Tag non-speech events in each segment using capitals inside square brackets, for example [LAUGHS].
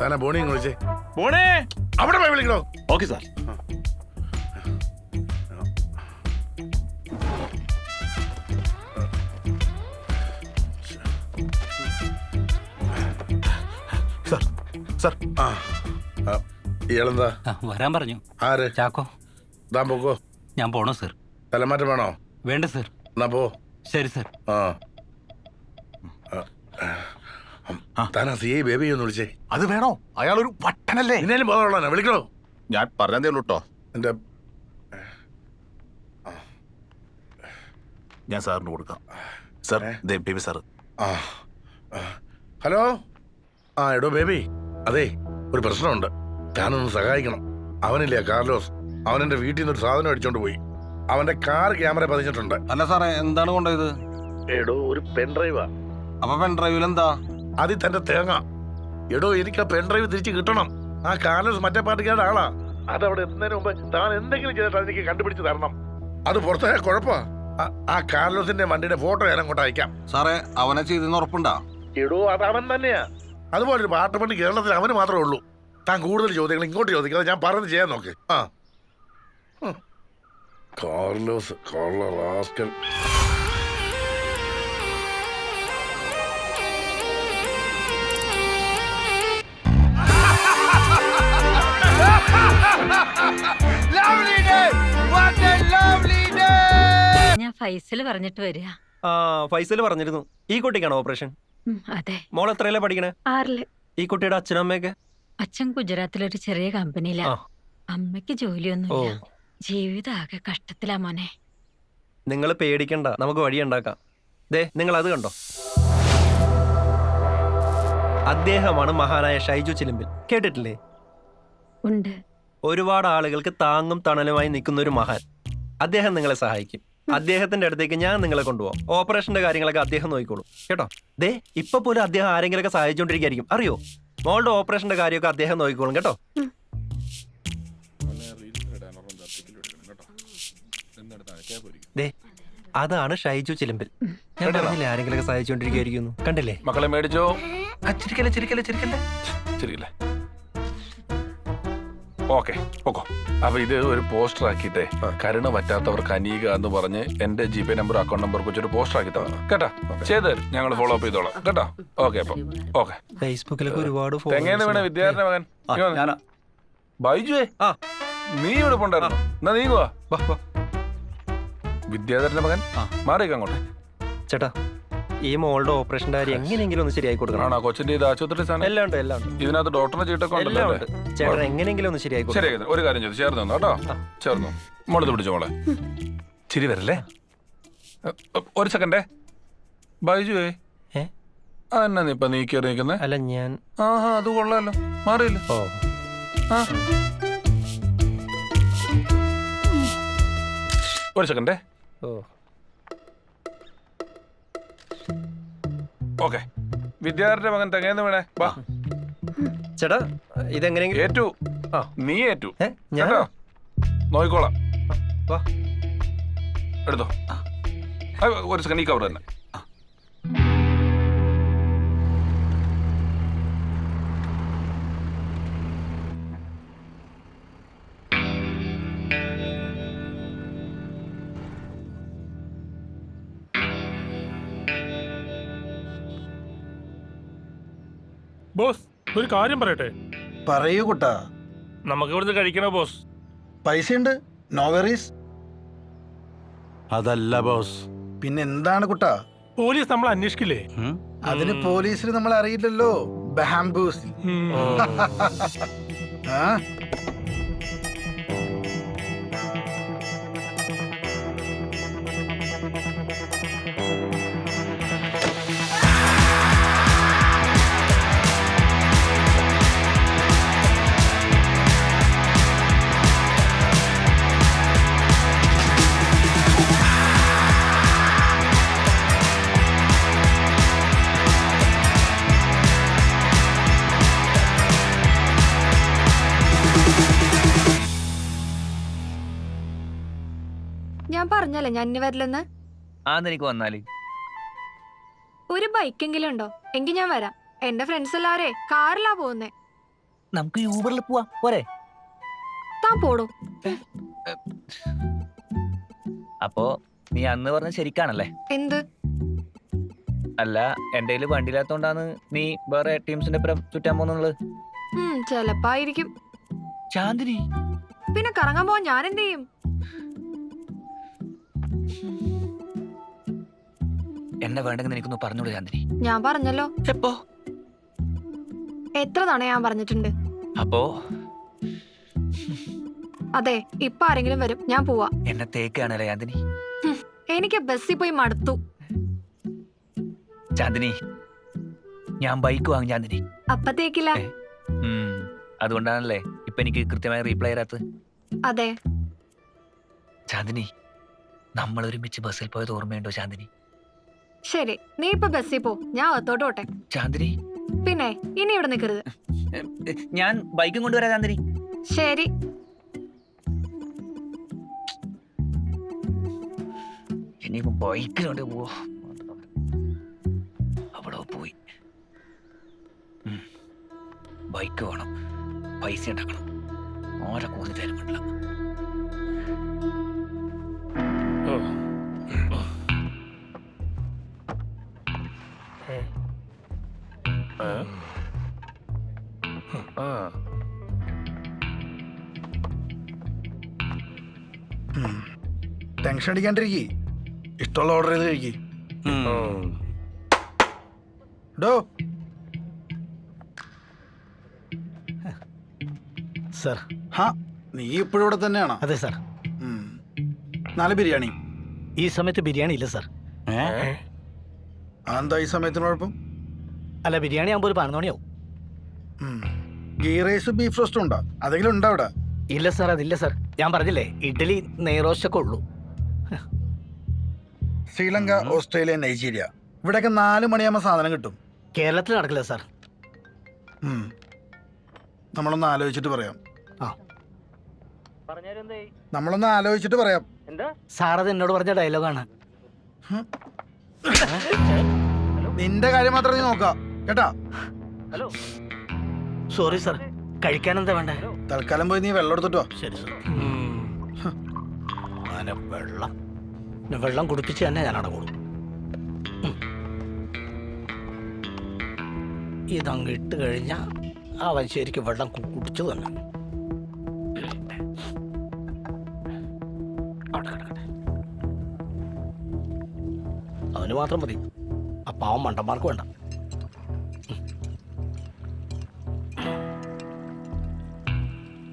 താനാ ബോണി വിളിച്ചേ. ബോണേ! അവിടെ പോയി വിളിക്കണോ? Okay sir. Sir sir. ആ. ആ, ഇയാളെന്താ? ആ, വരാൻ പറഞ്ഞു. ആര്? ചാക്കോ. താൻ പോക്കോ. ഞാൻ പോണോ സർ? തലമാറ്റം വേണോ? വേണ്ട സർ. എന്നാ പോ. ശരി സർ. ആ. ആ. താനാ സി ഐ ബേബി ഒന്ന് വിളിച്ചേ. അത് വേണോ? അയാളൊരു പട്ടനല്ലേ ഇന്നേലും ബോധമുള്ളവനാ വിളിക്കണോ? ഞാൻ പറഞ്ഞതേ ഉള്ളൂ കേട്ടോ എന്റെ ഞാൻ സാറിന് കൊടുക്കാം. സാർ ദേ ബേബി സാർ ആ. ആ. ഹലോ? ആ എടോ ബേബി. അതെ ഒരു പ്രശ്നമുണ്ട്. താനൊന്ന് സഹായിക്കണം. അവനില്ലേ കാർലോസ്? അവൻ എന്റെ വീട്ടിൽ നിന്ന് ഒരു സാധനം അടിച്ചോണ്ട് പോയി. അവന്റെ കാർ ക്യാമറ പതിച്ചിട്ടുണ്ട്. അല്ല സാറേ എന്താണ് കൊണ്ടുപോയത് എടോ ഒരു പെൻഡ്രൈവാ അപ്പൊ പെൻ ഡ്രൈവിൽ എന്താ അതിൽ തന്റെ തേങ്ങ. എടോ എനിക്ക് ആ പെൻഡ്രൈവ് തിരിച്ച് കിട്ടണം. ആ കാർലോസ് മറ്റേ പാർട്ടിക്കാരുടെ ആളാ. അതവിടെ എത്തുന്നതിന് മുമ്പ് താൻ എന്തെങ്കിലും ചെയ്തിട്ട് എനിക്ക് കണ്ടുപിടിച്ച് തരണം. അത് പുറത്തെ കുഴപ്പാ. ആ- കാർലോസിന്റെ വണ്ടിയുടെ ഫോട്ടോ ഞാൻ അങ്ങോട്ട് അയക്കാം. സാറേ അവനെ ചെയ്തെന്ന് ഉറപ്പുണ്ടാ? എടോ അത് അവൻ തന്നെയാ. അതുപോലെ ഒരു പാട്ട് പണി കേരളത്തിൽ അവന് മാത്രമേ ഉള്ളൂ. താൻ കൂടുതൽ ചോദ്യങ്ങൾ ഇങ്ങോട്ട് ചോദിക്കാതെ ഞാൻ പറഞ്ഞ് ചെയ്യാൻ നോക്ക്. ആ. കാർലോസ് കാർലോ കാർലോസ് ഞാൻ ഫൈസൽ പറഞ്ഞിട്ട് വരിക. ആ ഫൈസൽ പറഞ്ഞിരുന്നു. ഈ കുട്ടിക്കാണോ ഓപ്പറേഷൻ? അതെ. മോൾ എത്രയല്ലേ പഠിക്കണേ? ആറിൽ. ഈ കുട്ടിയുടെ അച്ഛനും അമ്മയൊക്കെ? അച്ഛൻ ഗുജറാത്തിലൊരു ചെറിയ കമ്പനിയിലാ. അമ്മയ്ക്ക് ജോലിയൊന്നും ഇല്ല ജീവിതം ആകെ കഷ്ടത്തിലാ മോനെ. നിങ്ങൾ പേടിക്കണ്ട. നമുക്ക് വഴിയുണ്ടാക്കാം ദേ നിങ്ങൾ അത് കണ്ടോ? അദ്ദേഹമാണ് മഹാനായ ഷൈജു ചിലിമ്പിൽ. കേട്ടിട്ടില്ലേ? ഉണ്ട്. ഒരുപാട് ആളുകൾക്ക് താങ്ങും തണലുമായി നിൽക്കുന്ന ഒരു മഹാൻ. അദ്ദേഹം നിങ്ങളെ സഹായിക്കും. അദ്ദേഹത്തിന്റെ അടുത്തേക്ക് ഞാൻ നിങ്ങളെ കൊണ്ടുപോകാം ഓപ്പറേഷന്റെ കാര്യങ്ങളൊക്കെ അദ്ദേഹം നോക്കിക്കോളും. കേട്ടോ? ദേ ഇപ്പൊ പോലും അദ്ദേഹം ആരെങ്കിലൊക്കെ സഹായിച്ചുകൊണ്ടിരിക്കുകയായിരിക്കും അറിയോ? മോളുടെ ഓപ്പറേഷന്റെ കാര്യമൊക്കെ അദ്ദേഹം നോക്കിക്കോളും കേട്ടോ? ദേ അതാണ് ഷൈജു ചിലമ്പിൽ. ഞാൻ പറഞ്ഞില്ലേ ആരെങ്കിലൊക്കെ സഹായിച്ചുകൊണ്ടിരിക്കുകയായിരിക്കുന്നു കണ്ടില്ലേ? മക്കളെ മേടിച്ചോ? ചിരിക്കല്ലേ ചിരിക്കല്ലേ ചിരിക്കല്ലേ? ചിരിക്കല്ലേ? ഓക്കെ ഓക്കോ അപ്പൊ ഇത് ഒരു പോസ്റ്റർ ആക്കിട്ടെ കരുണ പറ്റാത്തവർക്ക് അനീക എന്ന് പറഞ്ഞ് എന്റെ G pay number account number വെച്ചൊരു പോസ്റ്റർ ആക്കി തരണം. കേട്ടാ? ചെയ്ത് ഞങ്ങൾ ഫോളോ അപ്പ് ചെയ്തോളാം. കേട്ടോ? ഓക്കെ അപ്പൊ. ഓക്കെ. ഫേസ്ബുക്കിലൊക്കെ ഒരുപാട് എങ്ങനെ വേണം വിദ്യാർത്ഥി മകൻ. ബൈജുവേ ആ. നീ ഇവിടെ പോണ്ടായിരുന്നു. എന്നാ നീങ്ങുവാ വാ, വാ. വിദ്യാധരന്റെ മകൻ? മാറിയേക്കാം അങ്ങോട്ട്. ചേട്ടാ ഈ മോളുടെ ഓപ്പറേഷന്റെ കാര്യം എങ്ങനെയെങ്കിലും ഒന്ന് ശരിയായി കൊടുക്കണം. ആണോ? കൊച്ചിന്റെ ഇത് ആശുപത്രി സാധനം? എല്ലാം ഉണ്ട് എല്ലാം ഉണ്ട്. ഇതിനകത്ത് ഡോക്ടറെ ചീട്ടൊക്കെ ഉണ്ടല്ലോ എല്ലാം അല്ലേ? ചേട്ടൻ എങ്ങനെയെങ്കിലും ഒന്ന് ശരിയായി കൊടുക്കണം. ശരി ഒരു കാര്യം ചെയ്തു. ചേർന്ന് നിന്നോ കേട്ടോ? ചേർന്നു മോളത് പിടിച്ചു മോളെ? ചിരി വരല്ലേ? ഒരു സെക്കൻഡേ. ബൈജുവേ. ഏ? അതെന്നാ നീ ഇപ്പൊ നീ കയറി നിൽക്കുന്നേ? അല്ല ഞാൻ. ആഹാ അത് കൊള്ളാലോ. മാറിയില്ല? ഓ. ആ. ഒരു സെക്കൻഡേ. ഓ. ഓക്കെ. വിദ്യാർത്ഥിയുടെ മകൻ തെങ്ങേന്ന് വീണേ. വാ. ചേട്ടാ ഇതെങ്ങനെയെങ്കിലും ഏറ്റു. ആ. നീ ഏറ്റു. ഏ നോയിക്കോളാം കേട്ടോ? നോക്കിക്കോളാം. വാ. എടുത്തോ. ആ, ഒരു സെക്കൻഡ് ഈ കവർ തന്നെ. ബോസ് ഒരു കാര്യം പറയട്ടെ? പറയൂ കുട്ടാ. നമുക്ക് ഇവിടുന്ന് കഴിക്കണോ ബോസ്? പൈസയുണ്ട്. നോ വെറീസ് അതല്ല ബോസ്. പിന്നെ എന്താണ് കുട്ടാ? പോലീസ് നമ്മൾ അന്വേഷിക്കില്ലേ? അതിന് പോലീസിന് നമ്മൾ അറിയില്ലല്ലോ. ബാംബൂസ് ഉം. [LAUGHS] ആ? പറഞ്ഞല്ലേ ഞാൻ ഇനി വരില്ലെന്ന്? വന്നാൽ. ഒരു ബൈക്കെങ്കിലും ഉണ്ടോ? എങ്കിൽ ഞാൻ വരാം. എന്റെ ഫ്രണ്ട്സ് എല്ലാവരെ കാറിലാ പോകുന്നേ. നമുക്ക് യൂബറിൽ പോവാ. പോരെ. താ പോടോ. അപ്പോ നീ അന്ന് പറഞ്ഞ ശരിക്കാണല്ലേ? എന്ത്? അല്ല എന്റെ കയ്യിൽ വണ്ടിയില്ലാത്തോണ്ടാണ് നീ വേറെ ടീംസിന്റെ ഒപ്പം ചുറ്റാൻ പോകുന്നുള്ളത് ഉം ചെലപ്പോ ചാന്ദിനി പിന്നെ കറങ്ങാൻ പോവാൻ ഞാൻ എന്ത് ചെയ്യും? എന്നെ വേണ്ടെങ്കിൽ എനിക്കൊന്ന് പറഞ്ഞോളൂ ചാന്ദിനി ഞാൻ പറഞ്ഞല്ലോ. എപ്പോ? എത്ര തവണ ഞാൻ പറഞ്ഞിട്ടുണ്ട്? അപ്പോ? അതെ ഇപ്പൊ ആരെങ്കിലും വരും ഞാൻ പോവാ. എന്നെ തേക്കാണല്ലേ ചാന്ദിനി എനിക്ക് ബസ്സിൽ പോയി മടുത്തു. ചാന്ദിനി ഞാൻ ബൈക്ക് വാങ്ങും ചാന്ദിനി അപ്പ തേക്കില്ല. അതുകൊണ്ടാണല്ലേ ഇപ്പൊ എനിക്ക് കൃത്യമായി റീപ്ലൈ തരാത്തത് അതെ. ചാന്ദിനി നമ്മൾ ഒരുമിച്ച് ബസ്സിൽ പോയത് ഓർമ്മയുണ്ടോ ചാന്ദിനി ശരി നീ ഇപ്പൊ ബസ്സിൽ പോ. ഞാൻ അകത്തോട്ട് പോട്ടെ. ചാന്ദിനി പിന്നെ ഇനി ഇവിടെ നിൽക്കരുത് ഞാൻ ബൈക്കും കൊണ്ടുവരാം ചാന്ദിനി ശരി. ഇനിയിപ്പോ ബൈക്കിലോട്ട് പോവോ. അവിടെ പോയി. ബൈക്ക് വേണം. പൈസ ഉണ്ടാക്കണം. ഓരോ കൂടുതൽ തരും പറ്റില്ല ടെൻഷൻ അടിക്കാണ്ടിരിക്കേ ഇഷ്ടമുള്ള ഓർഡർ ചെയ്ത് കഴിക്കേ. ഡോ. സർ. ഹാ നീ ഇപ്പോഴും ഇവിടെ തന്നെയാണോ? അതെ സർ. നാല് ബിരിയാണി. ഈ സമയത്ത് ബിരിയാണി ഇല്ല സർ. എന്താ ഈ സമയത്തിന് കുഴപ്പം? അല്ല ബിരിയാണി ആകുമ്പോൾ ഒരു പതിനൊന്ന് മണിയാവും. ഗീ റൈസ് ബീഫ് റോസ്റ്റും ഉണ്ടോ? അതെങ്കിലും ഉണ്ടോ അവിടെ? ഇല്ല സർ അതില്ല സർ. ഞാൻ പറഞ്ഞില്ലേ ഇഡ്ഡലി നെയ്റോസ്റ്റൊക്കെ ഉള്ളൂ. Sri Lanka Australia Nigeria. ഇവിടെയൊക്കെ നാല് മണിയാകുമ്പോൾ സാധനം കിട്ടും. കേരളത്തിൽ നടക്കില്ല സാർ. ഉം. നമ്മളൊന്ന് ആലോചിച്ചിട്ട് പറയാം. ആ. നമ്മളൊന്ന് ആലോചിച്ചിട്ട് പറയാം. സാർ അത് എന്നോട് പറഞ്ഞ ഡയലോഗാണ്. നിന്റെ കാര്യം മാത്രം നീ നോക്കാം. കേട്ടാ? Sorry sir. കഴിക്കാൻ എന്താ വേണ്ടേ? തൽക്കാലം പോയി നീ വെള്ളം എടുത്തിട്ടോ ശരി സർ. അങ്ങനെ വെള്ളം. വെള്ളം കുടിപ്പിച്ച് തന്നെ ഞാൻ അടങ്ങുള്ളൂ. ഇതങ്ങ് ഇട്ട് കഴിഞ്ഞാൽ അവൻ ശരിക്കും വെള്ളം കുടിച്ചു തന്നെ അവന് മാത്രം മതി. ആ പാവം മണ്ടന്മാർക്ക് വേണ്ട.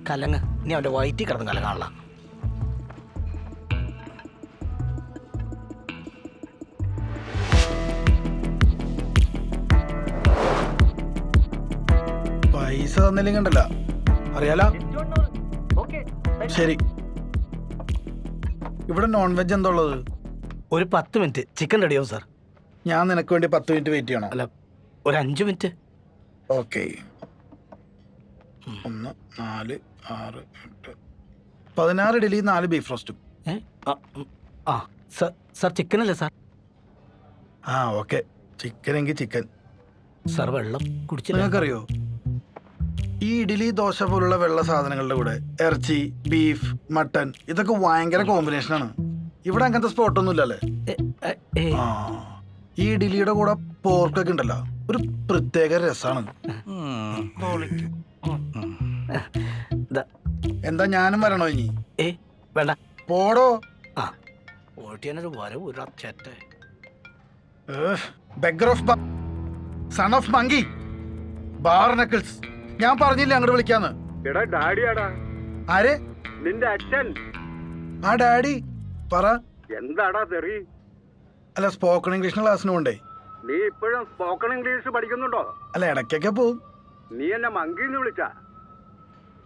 കലങ്ങ്. ഇനി അവന്റെ വയറ്റിൽ കിടന്ന് കലങ്ങാനുള്ള. തന്നില്ലെങ്കിൽ ഉണ്ടല്ല അറിയാലോ? ശരി. ഇവിടെ നോൺ വെജ് എന്താ ഉള്ളത്? ഒരു പത്ത് മിനിറ്റ്. ചിക്കൻ റെഡിയാവും സാർ ഞാൻ നിനക്ക് വേണ്ടി പത്ത് മിനിറ്റ് വെയിറ്റ് ചെയ്യണം. അല്ല ഒരു അഞ്ച് മിനിറ്റ്. ഓക്കെ. ഒന്ന് നാല് ആറ് എട്ട്. പതിനാറ് ഇഡലി നാല് ബീഫ് റോസ്റ്റും ആ, സാർ സാർ ചിക്കൻ അല്ലേ സാർ ആ ഓക്കെ. ചിക്കൻ എങ്കിൽ ചിക്കൻ. സാർ വെള്ളം കുടിച്ചു നിങ്ങൾക്കറിയോ? ഈ ഇഡ്ഡലി ദോശ പോലുള്ള വെള്ള സാധനങ്ങളുടെ കൂടെ ഇറച്ചി ബീഫ് മട്ടൻ ഇതൊക്കെ ഭയങ്കര കോമ്പിനേഷനാണ് ഇവിടെ അങ്ങനത്തെ സ്പോട്ടൊന്നും ഇല്ലല്ലേ? ആ. ഈ ഇഡലിയുടെ കൂടെ പോർക്കൊക്കെ ഉണ്ടല്ലോ ഒരു പ്രത്യേക രസമാണ് ദാ, എന്താ ഞാനും വരണോ ഇനി? ഏ വേണ്ട. പോടോ. ഓട്ടിയാനൊരു വരവ് ഒരു അച്ചേറ്റ. Beggar of son of monkey bar knuckles ഞാൻ പറഞ്ഞില്ല അങ്ങോട്ട് വിളിക്കാന്ന്? എടാ ഡാഡിയാടാ. ആര്? നിന്റെ അച്ഛൻ. ആ ഡാഡി പറ. എന്താടാ തെറി? അല്ല സ്പോക്കൺ ഇംഗ്ലീഷിന് ക്ലാസ്സിന് പോണ്ടേ? നീ ഇപ്പോഴും സ്പോക്കൺ ഇംഗ്ലീഷ് പഠിക്കുന്നുണ്ടോ? അല്ല ഇടയ്ക്കൊക്കെ പോവും. നീ എന്നെ മങ്കിന്ന് വിളിച്ച?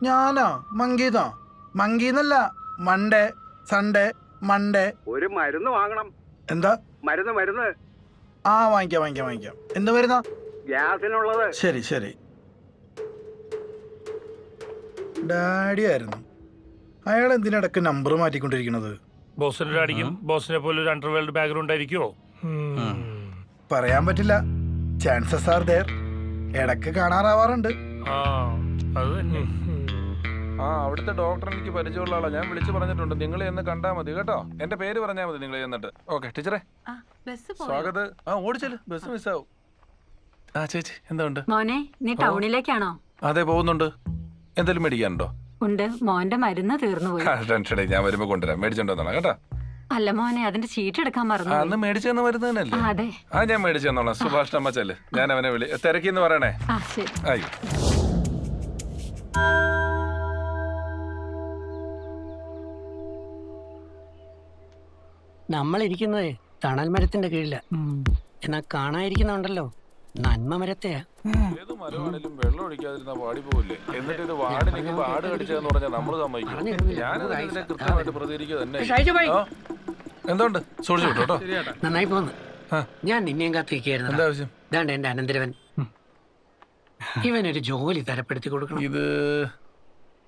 ഞാനാ മങ്കീന്നോ മങ്കീന്നല്ല മൺഡേ സൺഡേ മൺഡേ ഒരു മരുന്ന് വാങ്ങണം. എന്താ? മരുന്ന് മരുന്ന്. ആ വാങ്ങിക്കാം വാങ്ങിക്കാം വാങ്ങിക്കാം. എന്ത് മരുന്നാ? ഗ്യാസിനുള്ളത്. ശരി ശരി. ഡാഡി ആയിരുന്നു അയാൾ എന്തിനിടക്ക് നമ്പർ മാറ്റിക്കൊണ്ടിരിക്കുന്നത്? ബോസിന്റെ ഡാഡിക്കും ബോസിനെ പോലെ ഒരു അണ്ടർവേൾഡ് ബാക്ക്ഗ്രൗണ്ട് ആയിരിക്കുമോ പറയാൻ പറ്റില്ല. ചാൻസസ് ആർ ദയർ ഇടയ്ക്ക് കാണാറാവാറുണ്ട്. ആ അത് തന്നെ. ആ അവിടുത്തെ ഡോക്ടർ എനിക്ക് പരിചയമുള്ള ആളാ. ഞാൻ വിളിച്ചു പറഞ്ഞിട്ടുണ്ട്. നിങ്ങൾ എന്ന് കണ്ടാ മതി കേട്ടോ? എന്റെ പേര് പറഞ്ഞാ മതി നിങ്ങൾ എന്നിട്ട്. ഓക്കെ ടീച്ചറെ. സ്വാഗത്. ആ ഓടിച്ചൽ. ബസ് മിസ്സാവും ആ ചേച്ചി എന്തുണ്ട് മോനെ നീ ടൗണിലേക്കാണോ അതെ പോകുന്നുണ്ട്. എന്തെങ്കിലും മേടിക്കാനുണ്ടോ? ഉണ്ട്. മോന്റെ മരുന്ന് തീർന്നു പോയി ടെൻഷൻ ഞാൻ വരുമ്പോ കൊണ്ടുവരാം. മേടിച്ചോണ്ടോ കേട്ടോ. അല്ല മോനെ അതിന്റെ ചീട്ട് എടുക്കാൻ പറഞ്ഞു മറന്നു അന്ന് മേടിച്ചെന്ന് വരുന്നതന്നല്ലേ അതെ. ആ ഞാൻ മേടിച്ചു തന്നോളാം. സുഭാഷ് അമ്മച്ചല്ലേ ഞാൻ അവനെ വിളി തിരക്കിന്ന് പറയണേ. ആ ശരി. ആയി. നമ്മൾ ഇരിക്കുന്നത് തണൽ മരത്തിന്റെ കീഴില. എന്നാ കാണാതിരിക്കുന്നുണ്ടല്ലോ നന്മ മരത്തെയാ ഏത് മരമാണേലും വെള്ളം ഒഴിക്കാതിരുന്ന വാടി എന്നിട്ട് ഇത് വാടി നിൽക്കുമ്പോ ആട് കടിച്ചതെന്ന് പറഞ്ഞാൽ നമ്മൾ സമ്മതിക്കും. പറഞ്ഞിരുന്നില്ല. ഞാനത് ഇതിനെ കൃത്യമായിട്ട് പ്രതികരിക്കുക തന്നെ? എന്തുണ്ട്? സൂക്ഷിച്ചു കേട്ടോ നന്നായി പോന്ന്. ഞാൻ നിന്നെയും കാത്തിരിക്കുന്നു എന്താ ആവശ്യം? ഇതാണ്ട് എന്റെ അനന്തരവൻ. ഇവനൊരു ജോലി തരപ്പെടുത്തി കൊടുക്കണം. ഇത്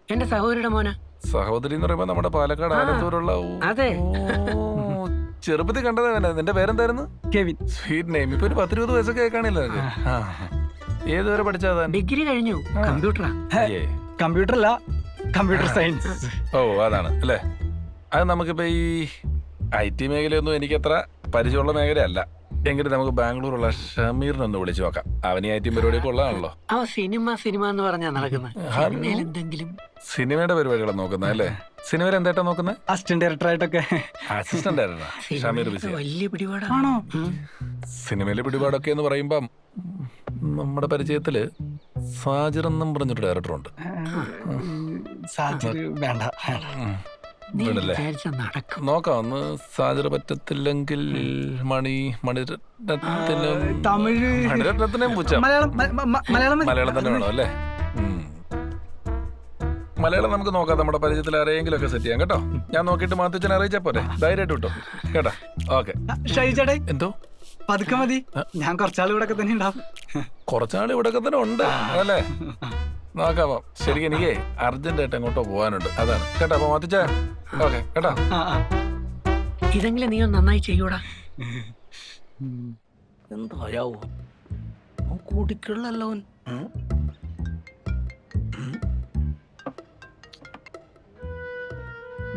എന്റെ സഹോദരിയുടെ മോന. സഹോദരി എന്ന് പറയുമ്പോ നമ്മുടെ പാലക്കാട് ആലത്തൂരുള്ള ഓ, അതെ. ചെറുപ്പത്തിൽ കണ്ടത് തന്നെ നിന്റെ പേരെന്തായിരുന്നു? കെവിൻ. Sweet name. ഇപ്പൊ ഒരു പത്ത് ഇരുപത് വയസ്സൊക്കെ കാണില്ല ഏതുവരെ പഠിച്ചാതാ ഡിഗ്രി കഴിഞ്ഞു. കമ്പ്യൂട്ടറാ. കമ്പ്യൂട്ടർ അല്ല കമ്പ്യൂട്ടർ സയൻസ്. ഓ അതാണ് അല്ലേ? അത് നമുക്കിപ്പോ ഈ ഐ ടി മേഖലയൊന്നും എനിക്കത്ര പരിചയമുള്ള മേഖലയല്ല. എങ്കിലും നമുക്ക് ബാംഗ്ലൂരുള്ള ഷമീറിനൊന്ന് വിളിച്ചു നോക്കാം. അവനെ ആയിട്ടും പരിപാടിയൊക്കെ ഉള്ളതാണല്ലോ. അവ സിനിമ സിനിമ എന്ന് പറഞ്ഞാ നടക്കുന്നത്. എന്തെങ്കിലും. സിനിമയുടെ പരിപാടികളാണ് നോക്കുന്നത് അല്ലേ? സിനിമയിൽ എന്തായിട്ടാ നോക്കുന്നത് അസിസ്റ്റന്റ് ഡയറക്ടർ ആയിട്ടൊക്കെ. അസിസ്റ്റന്റ് ഡയറക്ടർ ഷമീർ ബിസി വലിയ പിടിപാടാണോ സിനിമയിലെ പിടിപാടൊക്കെ എന്ന് പറയുമ്പം നമ്മുടെ പരിചയത്തിൽ സാജിർ എന്നും പറഞ്ഞൊരു ഡയറക്ടർ ഉണ്ട്. സാഹചര്യം വേണ്ട. വിചാരിച്ച നടക്കും. നോക്കാം ഒന്ന് സാജിർ പറ്റത്തില്ലെങ്കിൽ മണി മണിരത്നത്തിനും തമിഴ്. മണിരത്നത്തിനെയും പൂച്ച. മലയാളം മ- മ- മ- മലയാളം മലയാളം തന്നെ വേണം അല്ലേ? ഉം. മലയാളം നമുക്ക് നോക്കാം നമ്മുടെ പരിചയത്തിൽ ആരെങ്കിലും ഒക്കെ സെറ്റ് ചെയ്യാം കേട്ടോ? ഞാൻ നോക്കിയിട്ട് മാത്തച്ഛനെ അറിയിച്ചാ പോരെ? ധൈര്യമായിട്ട് വിട്ടോ. കേട്ടാ? ഓക്കെ. ആ, എന്തോ? പതുക്കെ മതി. ഞാൻ കുറച്ചാൾ ഇവിടെ ഒക്കെ തന്നെ ഉണ്ടാവും. കുറച്ചാൾ ഇവിടെ തന്നെ ഉണ്ട് അല്ലേ? നോക്കാമോ? ശരിക്കും എനിക്ക് അർജന്റ് ആയിട്ട് എങ്ങോട്ടോ പോകാനുണ്ട്. അതാണ്. കേട്ടോ അപ്പൊ മാത്തിച്ച ഓക്കെ കേട്ടോ. ഇതെങ്കിലും നീ ഒന്ന് നന്നായി ചെയ്യൂടാ. എന്തായാവോ കൂടിക്കുള്ളല്ലോ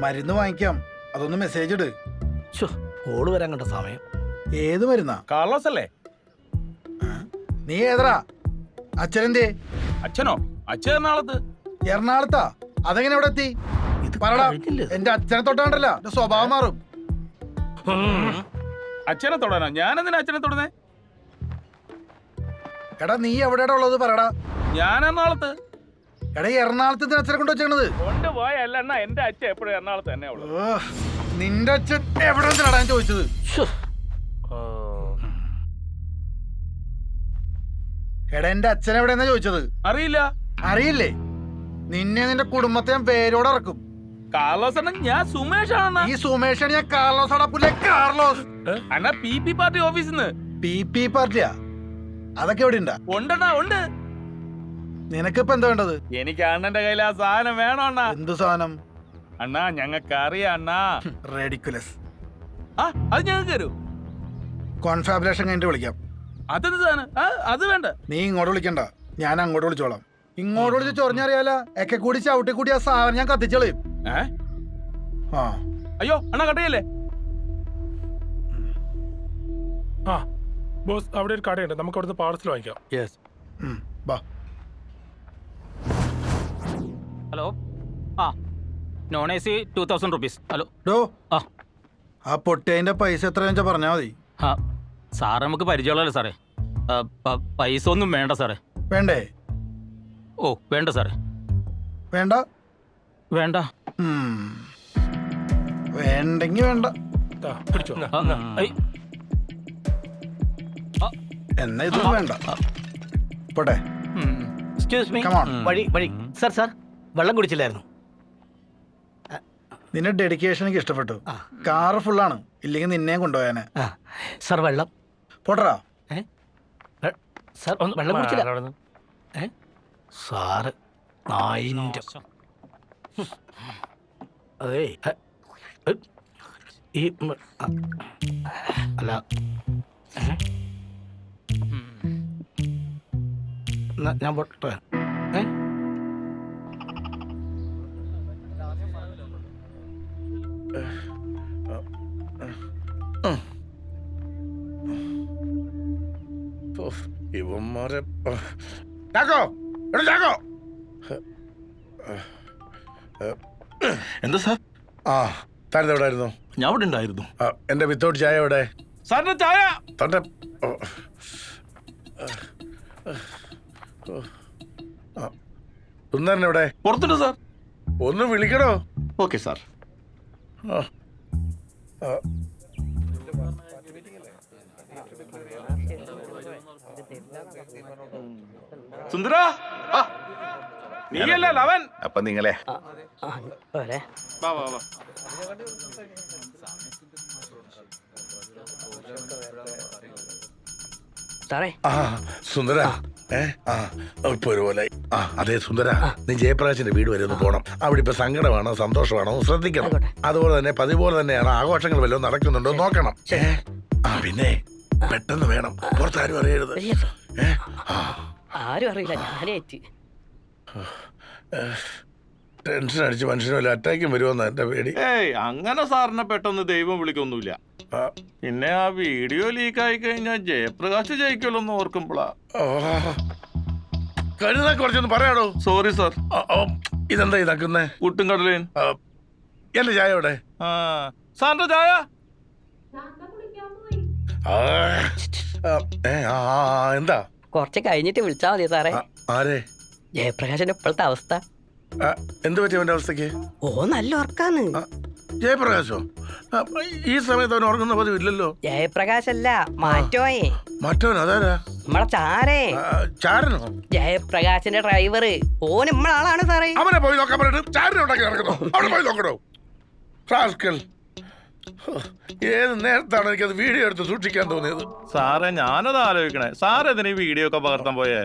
മരുന്ന് വാങ്ങിക്കാം. അതൊന്ന് മെസ്സേജ് ഇട്. ഓൾ വരാൻ കണ്ട സമയം. ഏത് മരുന്നാ? കാർലോസ് അല്ലേ നീ ഏതറാ അച്ഛനെന്തേ? അച്ഛനോ? അച്ഛൻ എറണാകുളത്ത്. എറണാകുളത്താ? അതെങ്ങനെ ഇവിടെ എത്തി? പറടാ? എന്റെ അച്ഛനെ തൊട്ടാണ്ടല്ല എന്റെ സ്വഭാവം മാറും. അച്ഛനെ തൊടാനോ? ഞാനെന്തിനാ അച്ഛനെ തൊടുന്നേ? എടാ നീ എവിടെയാടാ ഉള്ളത് പറടാ? ഞാൻ എറണാകുളത്ത്. എടാ എറണാകുളത്ത് എന്തിനാ അച്ഛനെ കൊണ്ട് വെച്ചത് കൊണ്ട് പോയല്ല എന്നാ എന്റെ അച്ഛൻ എപ്പോഴും എറണാകുളത്ത് തന്നെ ഉള്ളു നിന്റെ അച്ഛൻ എവിടെ ഞാൻ ചോദിച്ചത്? എടാ എന്റെ അച്ഛൻ എവിടെയെന്നാ ചോദിച്ചത്? അറിയില്ല. അറിയില്ലേ? നിന്നെ നിന്റെ കുടുംബത്തെ ഞാൻ പേരോടെ ഇറക്കും. കാർലോസ് അണ്ണൻ ഞാൻ സുമേഷ് ആണെന്നാ ഈ സുമേഷ് ഞാൻ കാർലോസ് അടപ്പില്ലേ കാർലോസ്. അണ്ണാ പി പി പാർട്ടി ഓഫീസിന്ന്. പി പി പാർട്ടിയാ? അതൊക്കെ എവിടെ ഉണ്ടാ ഉണ്ടണ്ണാ ഉണ്ട്. നിനക്കിപ്പോ എന്താ വേണ്ടത്? എനിക്ക് അണ്ണന്റെ കയ്യിൽ ആ സാധനം വേണോ അണ്ണാ. എന്ത് സാധനം? അണ്ണാ ഞങ്ങൾക്ക് അറിയാം അണ്ണാ. റെഡിക്കുലസ്. ആ അത് ഞങ്ങൾക്ക് തരൂ. കോൺഫാബുലേഷൻ കഴിഞ്ഞിട്ട് വിളിക്കാം. അതെന്ത് സാധനം അത് വേണ്ട. നീ ഇങ്ങോട്ട് വിളിക്കണ്ട. ഞാൻ അങ്ങോട്ട് വിളിച്ചോളാം. ഇങ്ങോട്ട് വിളിച്ച് ചൊറിഞ്ഞറിയാല. എക്കെ കൂടി ചവിട്ടി കൂടി ആ സാധനം ഞാൻ കത്തിച്ചോളയും. ഏ? ആ. അയ്യോ അണ്ണാ കട്ടയല്ലേ? ആ ബോസ് അവിടെ ഒരു കടയുണ്ട്. നമുക്ക് അവിടുന്ന് പാർസൽ വാങ്ങിക്കാം. യെസ് ബാ ഹലോ? ആ non A C two thousand rupees hello. ഡോ ആ. ആ പൊട്ടിയതിന്റെ പൈസ എത്രയാണെന്ന് വെച്ചാ പറഞ്ഞാ മതി. ആ സാറ് നമുക്ക് പരിചയമുള്ളല്ലോ സാറേ? ആ, പ- പൈസ ഒന്നും വേണ്ട സാറേ. വേണ്ടേ? ഓ വേണ്ട സാറേ. വേണ്ട? വേണ്ട. ഉം. വേണ്ടെങ്കി വേണ്ട. പിടിച്ചോ. ആ, ഐ, എന്നാ ഇതും വേണ്ട. പോട്ടെ. ഉം. Excuse me Come on. വഴി വഴി. സാർ സാർ വെള്ളം കുടിച്ചില്ലായിരുന്നു. നിന്റെ ഡെഡിക്കേഷൻ എനിക്ക് ഇഷ്ടപ്പെട്ടു. കാർ കാറ് ഫുള്ളാണ് ഇല്ലെങ്കിൽ നിന്നെയും കൊണ്ടുപോയാനെ. സാർ വെള്ളം പോട്ടറാ. സാർ ഒന്ന് വെള്ളം കുടിച്ചില്ല. മാറാടുന്ന്. സാറ് നായിന്റെ അതേ ഈ അല്ല. ഞാൻ പോട്ടെ. ഏ? ഇവന്മാരെ ചാക്കോ എടാ ചാക്കോ. എന്താ സാർ? ആ താരത് എവിടെ ആയിരുന്നു? ഞാൻ ഇവിടെ ഉണ്ടായിരുന്നു. ആ, എന്റെ വിത്തൗട്ട് ചായ എവിടെ? സാറിന്റെ ചായ. തന്റെ ഓ. ആ. സുന്ദരൻ എവിടെ? പുറത്തുണ്ട് സാർ. ഒന്ന് വിളിക്കണോ ഓക്കെ സാർ. ആ. ആ. സുന്ദര നീയല്ല ലവൻ? അപ്പൊ നിങ്ങളെ. പോരെ വാ വാ വാ. സാറേ. ആ സുന്ദര. ഇപ്പൊ ആ അതെ സുന്ദര. നീ ജയപ്രകാശിന്റെ വീട് വരെ ഒന്ന് പോണം. അവിടെ ഇപ്പൊ സങ്കടമാണോ സന്തോഷമാണോ? ശ്രദ്ധിക്കണം. അതുപോലെ തന്നെ പതിപോലെ തന്നെയാണ് ആഘോഷങ്ങൾ വല്ലതും നടക്കുന്നുണ്ടോ നോക്കണം. ആ പിന്നെ? പെട്ടെന്ന് വേണം. പുറത്താരും അറിയരുത്. ആരും അറിയില്ല. ഞാനേറ്റ് ടെൻഷൻ അടിച്ച് മനുഷ്യന് വല്ല അറ്റാക്കും വരുമെന്ന് എന്റെ പേടി? ഏയ് അങ്ങനെ സാറിനെ പെട്ടെന്ന് ദൈവം വിളിക്കൊന്നുമില്ല. പിന്നെ ആ വീഡിയോ ലീക്ക് ആയി കഴിഞ്ഞാൽ ജയപ്രകാശ് ജയിക്കുമല്ലോ എന്ന് ഓർക്കുമ്പോളാ. കരുതാ കുറച്ചൊന്ന് പറയാടോ? Sorry sir. ഇതെന്താ ഇതാക്കുന്നേ കുട്ടും കടലേൻ എന്റെ ചായ ഇവിടെ സാറിന്റെ ചായ? എന്താ? കുറച്ച് കഴിഞ്ഞിട്ട് വിളിച്ചാ മതി സാറേ. ആരേ? ജയപ്രകാശിന്റെ ഇപ്പോഴത്തെ അവസ്ഥ. എന്ത് പറ്റി അവന്റെ അവസ്ഥക്ക് ഓ നല്ല ഉറക്കാന്ന് ജയപ്രകാശോ? ഈ സമയത്ത് അവൻ ഉറങ്ങുന്ന പതിവ് ഇല്ലല്ലോ. ജയപ്രകാശല്ല മാറ്റോയെ. മാറ്റോ അതാരാ? നമ്മളെ ചാരേ. ചാരനോ? ജയപ്രകാശിന്റെ ഡ്രൈവർ ഓൻ നമ്മളാളാണ് സാറേ. അവനെ പോയി നോക്കാൻ പറഞ്ഞിട്ട് ചാരനെ ഉണ്ടാക്കി നടക്കണോ അവിടെ പോയി നോക്കണോ? റാസ്കൽ. ഏത് നേരത്താണ് എനിക്കത് വീഡിയോ എടുത്ത് സൂക്ഷിക്കാൻ തോന്നിയത്? സാറേ ഞാനത് ആലോചിക്കണേ. സാർ ഇതിന് ഈ വീഡിയോ ഒക്കെ പകർത്താൻ പോയേ?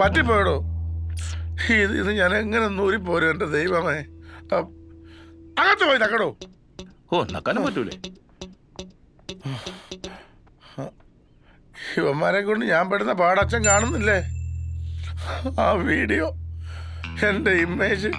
പറ്റിപ്പോയടോ. ഇത് ഇത് ഞാൻ എങ്ങനെ നൂരിപ്പോരും എന്റെ ദൈവമേ. അകത്ത് പോയി തക്കടോ. ഓ നക്കാനും പറ്റൂലേ. ഇവന്മാരെ കൊണ്ട് ഞാൻ പെടുന്ന പാടച്ചൻ കാണുന്നില്ലേ? ആ വീഡിയോ എന്റെ ഇമേജ്